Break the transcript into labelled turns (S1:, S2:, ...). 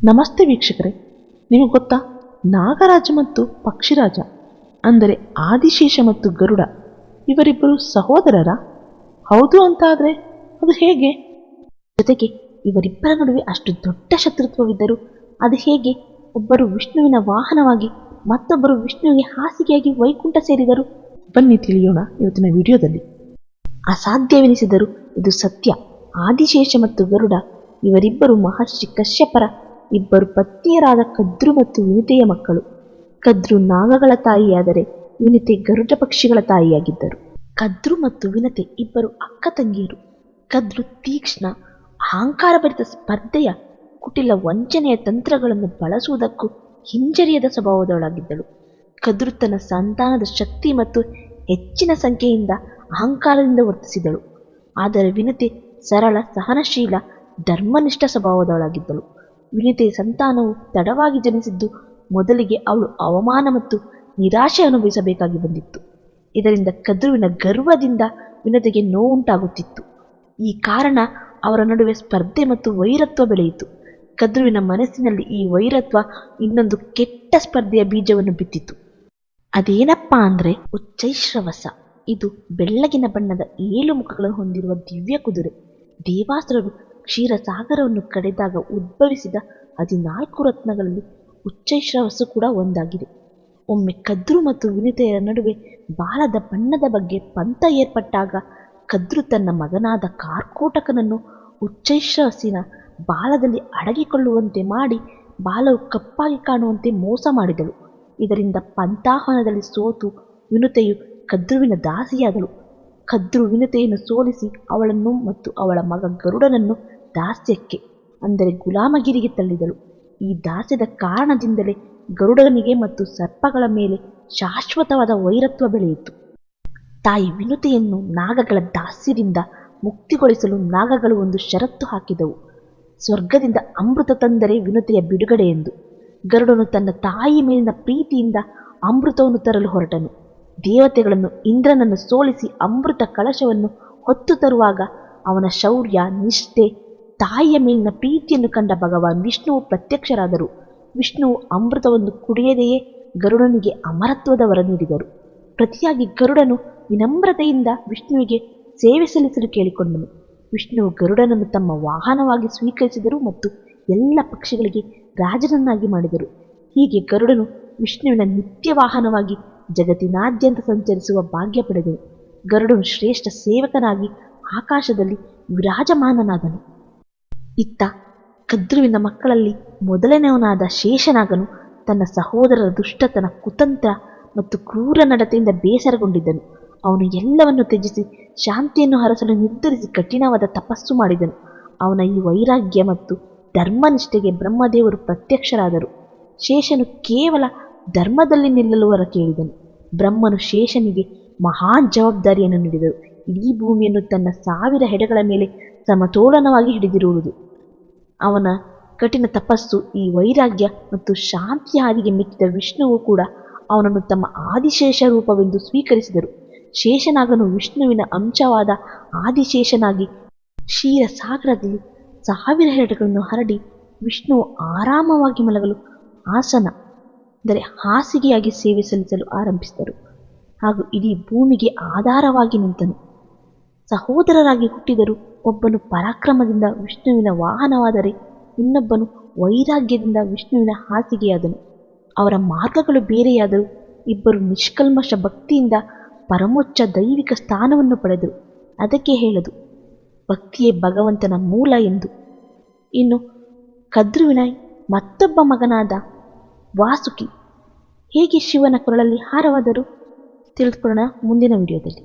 S1: ನಮಸ್ತೆ ವೀಕ್ಷಕರೇ. ನಿಮಗೆ ಗೊತ್ತಾ? ನಾಗರಾಜ ಮತ್ತು ಪಕ್ಷಿರಾಜ, ಅಂದರೆ ಆದಿಶೇಷ ಮತ್ತು ಗರುಡ, ಇವರಿಬ್ಬರು ಸಹೋದರರ? ಹೌದು ಅಂತಾದರೆ ಅದು ಹೇಗೆ? ಜೊತೆಗೆ ಇವರಿಬ್ಬರ ನಡುವೆ ಅಷ್ಟು ದೊಡ್ಡ ಶತ್ರುತ್ವವಿದ್ದರೂ ಅದು ಹೇಗೆ? ಒಬ್ಬರು ವಿಷ್ಣುವಿನ ವಾಹನವಾಗಿ ಮತ್ತೊಬ್ಬರು ವಿಷ್ಣುವಿಗೆ ಹಾಸಿಗೆಯಾಗಿ ವೈಕುಂಠ ಸೇರಿದರು. ಬನ್ನಿ ತಿಳಿಯೋಣ ಇವತ್ತಿನ ವಿಡಿಯೋದಲ್ಲಿ. ಅಸಾಧ್ಯವೆನಿಸಿದರೂ ಇದು ಸತ್ಯ. ಆದಿಶೇಷ ಮತ್ತು ಗರುಡ ಇವರಿಬ್ಬರು ಮಹರ್ಷಿ ಕಶ್ಯಪರ ಇಬ್ಬರು ಪತ್ನಿಯರಾದ ಕದ್ರು ಮತ್ತು ವಿನಿತೆಯ ಮಕ್ಕಳು. ಕದ್ರು ನಾಗಗಳ ತಾಯಿಯಾದರೆ ವಿನಿತೆ ಗರುಡ ಪಕ್ಷಿಗಳ ತಾಯಿಯಾಗಿದ್ದರು. ಕದ್ರು ಮತ್ತು ವಿನತೆ ಇಬ್ಬರು ಅಕ್ಕ ತಂಗಿಯರು. ಕದ್ರು ತೀಕ್ಷ್ಣ, ಅಹಂಕಾರಭರಿತ ಸ್ಪರ್ಧೆಯ ಕುಟಿಲ ವಂಚನೆಯ ತಂತ್ರಗಳನ್ನು ಬಳಸುವುದಕ್ಕೂ ಹಿಂಜರಿಯದ ಸ್ವಭಾವದವಳಾಗಿದ್ದಳು. ಕದ್ರು ತನ್ನ ಸಂತಾನದ ಶಕ್ತಿ ಮತ್ತು ಹೆಚ್ಚಿನ ಸಂಖ್ಯೆಯಿಂದ ಅಹಂಕಾರದಿಂದ ವರ್ತಿಸಿದಳು. ಆದರೆ ವಿನತೆ ಸರಳ, ಸಹನಶೀಲ, ಧರ್ಮನಿಷ್ಠ ಸ್ವಭಾವದವಳಾಗಿದ್ದಳು. ವಿನಿತೆಯ ಸಂತಾನವು ತಡವಾಗಿ ಜನಿಸಿದ್ದು ಮೊದಲಿಗೆ ಅವಳು ಅವಮಾನ ಮತ್ತು ನಿರಾಶೆ ಅನುಭವಿಸಬೇಕಾಗಿ ಬಂದಿತ್ತು. ಇದರಿಂದ ಕದ್ರುವಿನ ಗರ್ವದಿಂದ ವಿನತೆಗೆ ನೋವುಂಟಾಗುತ್ತಿತ್ತು. ಈ ಕಾರಣ ಅವರ ನಡುವೆ ಸ್ಪರ್ಧೆ ಮತ್ತು ವೈರತ್ವ ಬೆಳೆಯಿತು. ಕದ್ರುವಿನ ಮನಸ್ಸಿನಲ್ಲಿ ಈ ವೈರತ್ವ ಇನ್ನೊಂದು ಕೆಟ್ಟ ಸ್ಪರ್ಧೆಯ ಬೀಜವನ್ನು ಬಿತ್ತಿತು. ಅದೇನಪ್ಪಾ ಅಂದ್ರೆ ಉಚ್ಚೈಶ್ರವಸ. ಇದು ಬೆಳ್ಳಗಿನ ಬಣ್ಣದ ಏಳು ಮುಖಗಳನ್ನು ಹೊಂದಿರುವ ದಿವ್ಯ ಕುದುರೆ. ದೇವಾಸುರರು ಕ್ಷೀರಸಾಗರವನ್ನು ಕಡೆದಾಗ ಉದ್ಭವಿಸಿದ ಹದಿನಾಲ್ಕು ರತ್ನಗಳಲ್ಲಿ ಉಚ್ಚೈಶ್ರವಸ್ಸು ಕೂಡ ಒಂದಾಗಿದೆ. ಒಮ್ಮೆ ಕದ್ರು ಮತ್ತು ವಿನಿತೆಯರ ನಡುವೆ ಬಾಲದ ಬಣ್ಣದ ಬಗ್ಗೆ ಪಂಥ ಏರ್ಪಟ್ಟಾಗ ಕದ್ರು ತನ್ನ ಮಗನಾದ ಕಾರ್ಕೋಟಕನನ್ನು ಉಚ್ಚೈಶ್ರವಸ್ಸಿನ ಬಾಲದಲ್ಲಿ ಅಡಗಿಕೊಳ್ಳುವಂತೆ ಮಾಡಿ ಬಾಲವು ಕಪ್ಪಾಗಿ ಕಾಣುವಂತೆ ಮೋಸ ಮಾಡಿದಳು. ಇದರಿಂದ ಪಂಥಾಹನದಲ್ಲಿ ಸೋತು ವಿನುತೆಯು ಕದ್ರುವಿನ ದಾಸಿಯಾದಳು. ಕದ್ರು ವಿನತೆಯನ್ನು ಸೋಲಿಸಿ ಅವಳನ್ನು ಮತ್ತು ಅವಳ ಮಗ ಗರುಡನನ್ನು ದಾಸ್ಯಕ್ಕೆ, ಅಂದರೆ ಗುಲಾಮಗಿರಿಗೆ ತಳ್ಳಿದಳು. ಈ ದಾಸ್ಯದ ಕಾರಣದಿಂದಲೇ ಗರುಡನಿಗೆ ಮತ್ತು ಸರ್ಪಗಳ ಮೇಲೆ ಶಾಶ್ವತವಾದ ವೈರತ್ವ ಬೆಳೆಯಿತು. ತಾಯಿ ವಿನುತೆಯನ್ನು ನಾಗಗಳ ದಾಸ್ಯದಿಂದ ಮುಕ್ತಿಗೊಳಿಸಲು ನಾಗಗಳು ಒಂದು ಷರತ್ತು ಹಾಕಿದವು. ಸ್ವರ್ಗದಿಂದ ಅಮೃತ ತಂದರೆ ವಿನುತೆಯ ಬಿಡುಗಡೆ ಎಂದು ಗರುಡನು ತನ್ನ ತಾಯಿ ಮೇಲಿನ ಪ್ರೀತಿಯಿಂದ ಅಮೃತವನ್ನು ತರಲು ಹೊರಟನು. ದೇವತೆಗಳನ್ನು ಇಂದ್ರನನ್ನು ಸೋಲಿಸಿ ಅಮೃತ ಕಳಶವನ್ನು ಹೊತ್ತು ತರುವಾಗ ಅವನ ಶೌರ್ಯ, ನಿಷ್ಠೆ, ತಾಯಿಯ ಮೇಲಿನ ಪ್ರೀತಿಯನ್ನು ಕಂಡ ಭಗವಾನ್ ವಿಷ್ಣುವು ಪ್ರತ್ಯಕ್ಷರಾದರು. ವಿಷ್ಣುವು ಅಮೃತವನ್ನು ಕುಡಿಯದೆಯೇ ಗರುಡನಿಗೆ ಅಮರತ್ವದ ವರ ನೀಡಿದರು. ಪ್ರತಿಯಾಗಿ ಗರುಡನು ವಿನಮ್ರತೆಯಿಂದ ವಿಷ್ಣುವಿಗೆ ಸೇವೆ ಸಲ್ಲಿಸಲು ಕೇಳಿಕೊಂಡನು. ವಿಷ್ಣುವು ಗರುಡನನ್ನು ತಮ್ಮ ವಾಹನವಾಗಿ ಸ್ವೀಕರಿಸಿದರು ಮತ್ತು ಎಲ್ಲ ಪಕ್ಷಿಗಳಿಗೆ ರಾಜನನ್ನಾಗಿ ಮಾಡಿದರು. ಹೀಗೆ ಗರುಡನು ವಿಷ್ಣುವಿನ ನಿತ್ಯ ವಾಹನವಾಗಿ ಜಗತ್ತಿನಾದ್ಯಂತ ಸಂಚರಿಸುವ ಭಾಗ್ಯ ಪಡೆದನು. ಗರುಡನು ಶ್ರೇಷ್ಠ ಸೇವಕನಾಗಿ ಆಕಾಶದಲ್ಲಿ ವಿರಾಜಮಾನನಾದನು. ಇತ್ತ ಕದ್ರುವಿನ ಮಕ್ಕಳಲ್ಲಿ ಮೊದಲನೆಯವನಾದ ಶೇಷನಾಗನು ತನ್ನ ಸಹೋದರರ ದುಷ್ಟತನ, ಕುತಂತ್ರ ಮತ್ತು ಕ್ರೂರ ನಡತೆಯಿಂದ ಬೇಸರಗೊಂಡಿದ್ದನು. ಅವನು ಎಲ್ಲವನ್ನು ತ್ಯಜಿಸಿ ಶಾಂತಿಯನ್ನು ಹರಸಲು ನಿರ್ಧರಿಸಿ ಕಠಿಣವಾದ ತಪಸ್ಸು ಮಾಡಿದನು. ಅವನ ಈ ವೈರಾಗ್ಯ ಮತ್ತು ಧರ್ಮನಿಷ್ಠೆಗೆ ಬ್ರಹ್ಮದೇವರು ಪ್ರತ್ಯಕ್ಷರಾದರು. ಶೇಷನು ಕೇವಲ ಧರ್ಮದಲ್ಲಿ ನಿಲ್ಲಲು ಹೊರ ಕೇಳಿದನು. ಬ್ರಹ್ಮನು ಶೇಷನಿಗೆ ಮಹಾನ್ ಜವಾಬ್ದಾರಿಯನ್ನು ನೀಡಿದರು ಇಡೀ ಭೂಮಿಯನ್ನು ತನ್ನ ಸಾವಿರ ಹೆಡೆಗಳ ಮೇಲೆ ಸಮತೋಲನವಾಗಿ ಹಿಡಿದಿರುವುದು. ಅವನ ಕಠಿಣ ತಪಸ್ಸು, ಈ ವೈರಾಗ್ಯ ಮತ್ತು ಶಾಂತಿಯ ಹಾದಿಗೆ ಮೆಚ್ಚಿದ ವಿಷ್ಣುವು ಕೂಡ ಅವನನ್ನು ತಮ್ಮ ಆದಿಶೇಷ ರೂಪವೆಂದು ಸ್ವೀಕರಿಸಿದರು. ಶೇಷನಾಗನು ವಿಷ್ಣುವಿನ ಅಂಶವಾದ ಆದಿಶೇಷನಾಗಿ ಕ್ಷೀರಸಾಗರದಲ್ಲಿ ಸಾವಿರ ಹೆಡೆಗಳನ್ನು ಹರಡಿ ವಿಷ್ಣುವು ಆರಾಮವಾಗಿ ಮಲಗಲು ಆಸನ ಅಂದರೆ ಹಾಸಿಗೆಯಾಗಿ ಸೇವೆ ಸಲ್ಲಿಸಲು ಆರಂಭಿಸಿದರು. ಹಾಗೂ ಇಡೀ ಭೂಮಿಗೆ ಆಧಾರವಾಗಿ ನಿಂತನು. ಸಹೋದರರಾಗಿ ಹುಟ್ಟಿದರು ಒಬ್ಬನು ಪರಾಕ್ರಮದಿಂದ ವಿಷ್ಣುವಿನ ವಾಹನವಾದರೆ ಇನ್ನೊಬ್ಬನು ವೈರಾಗ್ಯದಿಂದ ವಿಷ್ಣುವಿನ ಹಾಸಿಗೆಯಾದನು. ಅವರ ಮಾರ್ಗಗಳು ಬೇರೆಯಾದರೂ ಇಬ್ಬರು ನಿಷ್ಕಲ್ಮಶ ಭಕ್ತಿಯಿಂದ ಪರಮೋಚ್ಚ ದೈವಿಕ ಸ್ಥಾನವನ್ನು ಪಡೆದರು ಅದಕ್ಕೆ ಹೇಳದು, ಭಕ್ತಿಯೇ ಭಗವಂತನ ಮೂಲ ಎಂದು. ಇನ್ನು ಕದ್ರುವಿನ ಮತ್ತೊಬ್ಬ ಮಗನಾದ ವಾಸುಕಿ ಹೇಗೆ ಶಿವನ ಕೊರಳಲ್ಲಿ ಹಾರವಾದರು ತಿಳಿದುಕೊಳ್ಳೋಣ ಮುಂದಿನ ವಿಡಿಯೋದಲ್ಲಿ.